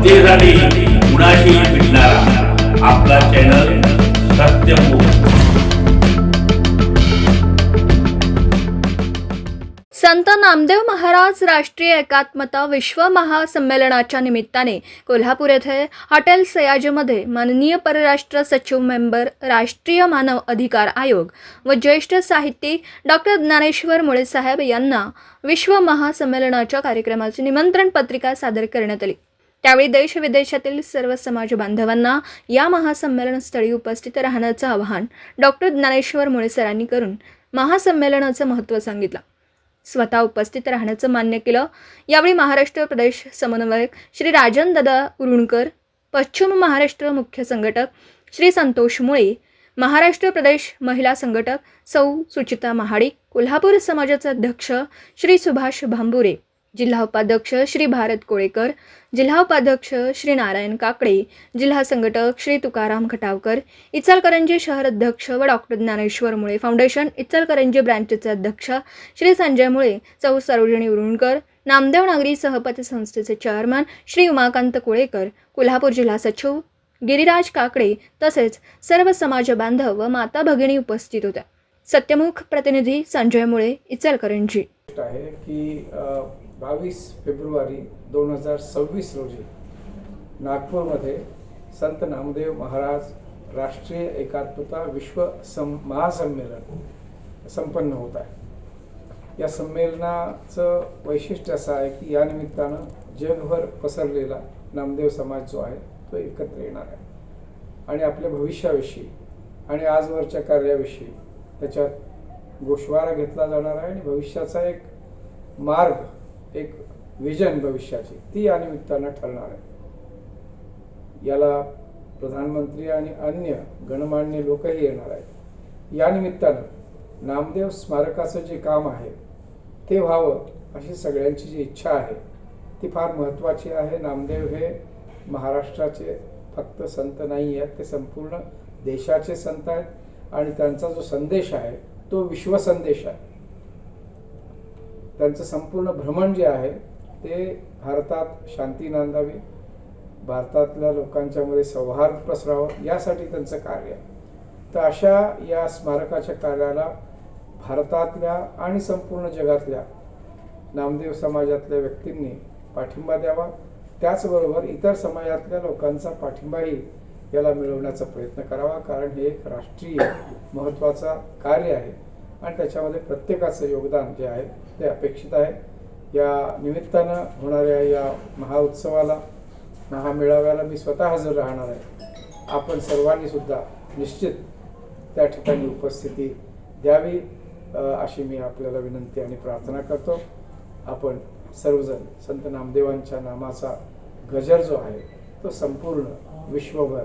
जनतेसाठी कुणाशी भेटणारा आपला चॅनल सत्यमुख संत नामदेव महाराज राष्ट्रीय एकात्मता विश्व महासंमेलनाच्या निमित्ताने कोल्हापूर येथे हॉटेल सयाजीमध्ये माननीय परराष्ट्र सचिव मेंबर राष्ट्रीय मानव अधिकार आयोग व ज्येष्ठ साहित्यिक डॉक्टर ज्ञानेश्वर मुळेसाहेब यांना विश्व महासंमेलनाच्या कार्यक्रमाची निमंत्रण पत्रिका सादर करण्यात आली. त्यावेळी देश विदेशातील सर्व समाज बांधवांना या महासंमेलन स्थळी उपस्थित राहण्याचं आवाहन डॉक्टर ज्ञानेश्वर मुळे सरांनी करून महासंमेलनाचं महत्त्व सांगितलं. स्वतः उपस्थित राहण्याचं मान्य केलं. यावेळी महाराष्ट्र प्रदेश समन्वयक श्री राजन दादा उरुणकर पश्चिम महाराष्ट्र मुख्य संघटक श्री संतोष मुळे महाराष्ट्र प्रदेश महिला संघटक सौ सुचिता महाडिक कोल्हापूर समाजाचे अध्यक्ष श्री सुभाष भांबुरे जिल्हा उपाध्यक्ष श्री भारत कोळेकर जिल्हा उपाध्यक्ष श्री नारायण काकडे जिल्हा संघटक श्री तुकाराम खटावकर इचलकरंजी शहर अध्यक्ष व डॉक्टर ज्ञानेश्वर मुळे फाउंडेशन इचलकरंजी ब्रँचचे अध्यक्ष श्री संजय मुळे चौ सरोजिनी उरुणकर नामदेव नागरी सहपती संस्थेचे चेअरमन श्री उमाकांत कोळेकर कोल्हापूर जिल्हा सचिव गिरिराज काकडे तसेच सर्व समाज बांधव व माता भगिनी उपस्थित होत्या. सत्यमुख प्रतिनिधी संजय मुळे इचलकरंजी. आहे की बावीस फेब्रुवारी दोन हजार सव्वीस रोजी नागपूरमध्ये संत नामदेव महाराज राष्ट्रीय एकात्मता विश्व सं महासंमेलन संपन्न होत आहे. या संमेलनाचं वैशिष्ट्य असं आहे की या निमित्तानं जगभर पसरलेला नामदेव समाज जो आहे तो एकत्र येणार आहे. आणि आपल्या भविष्याविषयी आणि आजवरच्या कार्याविषयी त्याच्यात गोशवारा घेतला जाणार आहे आणि भविष्याचा एक मार्ग एक विजन भविष्याची ती या निमित्तानं ठरणार आहे. याला प्रधानमंत्री आणि अन्य गणमान्य लोकही येणार आहेत. या निमित्तानं नामदेव स्मारकाचं जे काम आहे ते व्हावं अशी सगळ्यांची जी इच्छा आहे ती फार महत्त्वाची आहे. नामदेव हे महाराष्ट्राचे फक्त संत नाही आहेत ते संपूर्ण देशाचे संत आहेत. आणि त्यांचा जो संदेश आहे तो विश्वसंदेश आहे. त्यांचं संपूर्ण भ्रमण जे आहे ते भारतात शांती नांदावी भारतातल्या लोकांच्यामध्ये सौहार्द पसरावं यासाठी त्यांचं कार्य आहे. तर अशा या स्मारकाच्या कार्याला भारतातल्या आणि संपूर्ण जगातल्या नामदेव समाजातल्या व्यक्तींनी पाठिंबा द्यावा. त्याचबरोबर इतर समाजातल्या लोकांचा पाठिंबाही याला मिळवण्याचा प्रयत्न करावा. कारण हे एक राष्ट्रीय महत्त्वाचा कार्य आहे. आणि त्याच्यामध्ये प्रत्येकाचं योगदान जे आहे ते अपेक्षित आहे. या निमित्तानं होणाऱ्या या महाउत्सवाला महामेळाव्याला मी स्वतः हजर राहणार आहे. आपण सर्वांनी सुद्धा निश्चित त्या ठिकाणी उपस्थिती द्यावी अशी मी आपल्याला विनंती आणि प्रार्थना करतो. आपण सर्वजण संत नामदेवांच्या नामाचा गजर जो आहे तो संपूर्ण विश्वभर